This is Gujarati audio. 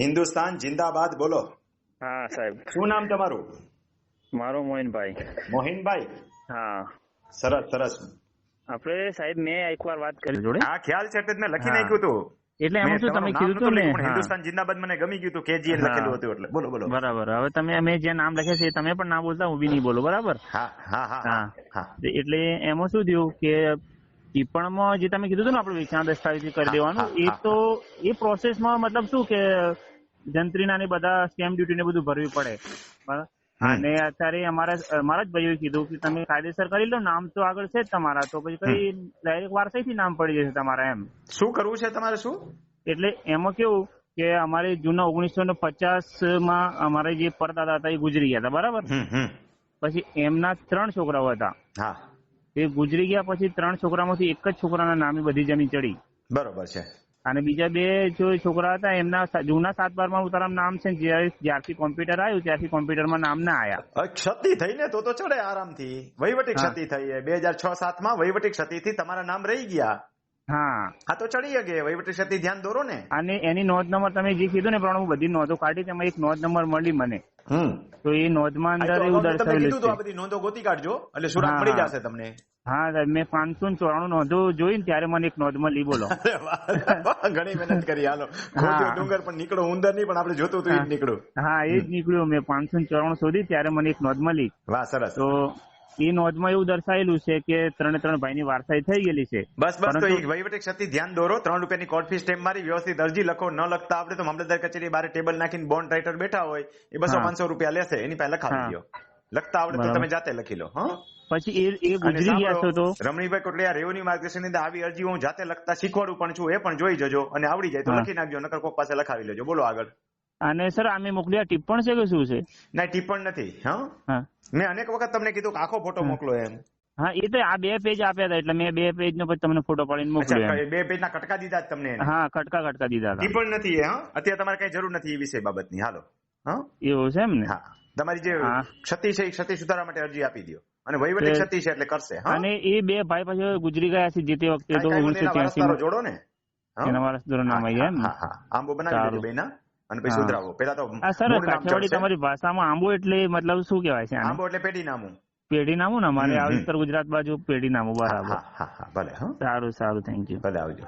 હિન્દુસ્તાન જિંદાબાદ બોલો. હા સાહેબ. શું નામ તમારું? મારો મોહિનભાઈ. મોહિનભાઈ? હા. સરસ સરસ. આપણે સાહેબ મેં એકવાર વાત કરી જોડે. આ ખ્યાલ છે એટલે મેં લખી નાખ્યું હતું એટલે એમ મેં શું તમે કીધું હતું ને? હા. હિન્દુસ્તાન જિંદાબાદ મને ગમી ગયું હતું કેજીએલ હા. લખેલું હતું એટલે. બોલો બોલો. બરાબર. હવે તમે અમે જે નામ લખ્યા છે તમે પણ ના બોલતા હું બી નહીં બોલો. બરાબર? હા હા હા. હા. હા. એટલે એમાં શું થયું કે ટિપ્પણમાં જે તમે કીધું હતું ને આપણે વેચાણ દસ્તાવેજી કરી દેવાનું એ તો એ પ્રોસેસમાં મતલબ શું કે જંત્રીના ને બધા સ્ટેમ્પ ડ્યુટી ને બધું ભરવી પડે. બરાબર? અને અત્યારે અમારા મારા જ ભાઈઓએ કીધું કે તમે કાયદેસર કરી લો નામ તો આગળ છે જ તમારા તો પછી કઈ ડાયરેક્ટ વારસાઈથી નામ પડી જશે તમારા એમ. શું કરવું છે તમારે શું? એટલે એમાં કેવું કે અમારે જૂના ઓગણીસો ને પચાસમાં અમારે જે પરદાદા હતા એ ગુજરી ગયા હતા બરાબર? પછી એમના ત્રણ છોકરાઓ હતા. હા. એ ગુજરી ગયા પછી ત્રણ છોકરામાંથી એક જ છોકરાના નામે બધી જમીન ચડી. બરોબર છે. અને બીજા બે જો છોકરા હતા એમના જૂના સાત બારમાં ઉતારામાં નામ છે જ્યારે જ્યારથી કોમ્પ્યુટર આવ્યું ત્યારથી કોમ્પ્યુટરમાં નામ ના આયા. ક્ષતિ થઈ ને તો તો ચડે આરામથી. વહીવટી ક્ષતિ થઈ બે હજાર છ સાતમાં વહીવટી ક્ષતિથી તમારા નામ રહી ગયા. હા. હા તો ચડી ગયે વહીવટી ક્ષતિ. ધ્યાન દોરો ને. અને એની નોંધ નંબર તમે જે કીધું ને પ્રમાણે હું બધી નોંધો કાઢી તેમાં એક નોંધ નંબર મળી મને. હમ. તો એ નોંધમાં અંદર એવું દર્શાવેલું છે. આ બધી નોંધો ગોતી કાઢજો એટલે સુરાગ હા, મળી જશે તમને. હા સાહેબ મેં પાંચસો ચોરાણું નોંધો જોઈ ને ત્યારે મને એક નોંધ મળી બોલો. ઘણી મહેનત કરી હાલો. ડુંગર પણ નીકળો ઉંદર નહીં પણ આપણે જોતું હતું એ નીકળ્યું. હા એ જ નીકળ્યું મેં પાંચસો ચોરાણું શોધી ત્યારે મને એક નોંધ મળી વાહ સરસ. તો એ નોંધમાં એવું દર્શાવેલું છે કે ત્રણે ત્રણ ભાઈની વારસાઈ થઈ ગયેલી છે. બસ બસ તો એક વહીવટી ક્ષતિ ધ્યાન દોરો ત્રણ રૂપિયાની કોર્ટ ફી સ્ટેમ્પ મારી વ્યવસ્થિત અરજી લખો ન લખતા આપણે તો મામલતદાર કચેરી બારે ટેબલ નાખીને બોન્ડ રાઇટર બેઠા હોય એ બસો પાંચસો રૂપિયા લેશે એની પાસે લખાવી. દો લખતા આવડે તો તમે જાતે લખી લો હા. પછી એ એ ગુજરી ગયા છો તો? રમણીભાઈ કોટડિયા રેવન્યુ માર્ગદર્શનની આવી અરજી હું જાતે લખતા શીખવાડું પણ છું એ પણ જોઈ જજો અને આવડી જાય તો લખી નાખજો નકર કોક પાસે લખાવી લેજો. બોલો આગળ. અને સર આમે મોકલી આ ટિપ્પણ છે કે શું છે? ના ટિપ્પણ નથી હા? મેં અનેક વખત તમને કીધું કે આખો ફોટો મોકલો એમ. હા એ તો આ બે પેજ આપ્યા હતા એટલે મેં બે પેજ નો પછી તમને ફોટો પાડીને મોકલ્યો બે પેજ પેજના કટકા દીધા તમને. હા કટકા કટકા દીધા હતા. ટિપ્પણ નથી હા? અત્યારે તમારે કઈ જરૂર નથી એ વિષય બાબતની હાલો હા? એવું છે એમ ને? હા. તમારી જે ક્ષતિ છે એ ક્ષતિ સુધારવા માટે અરજી આપી દો અને વહીવટી ક્ષતિ છે એટલે કરશે અને એ બે ભાઈ પછી ગુજરી ગયા છે જે તે વખતે તો ઓગણીસો ત્યાસી જોડો ને? એના વારસદારો નામ આવી ગયા ને? આંબો બનાવી. દેજો બેના. અને પછી સુધરાવો. પેલા તો સર કાઠિયાવાડી તમારી ભાષામાં આંબો એટલે મતલબ શું કહેવાય છે આંબો એટલે પેઢી નામું પેઢી નામું ને? અમારે આ ઉત્તર ગુજરાત બાજુ પેઢી નામું બરાબર. હા હા હા ભલે સારું સારું થેન્ક યુ ભલે આવજો.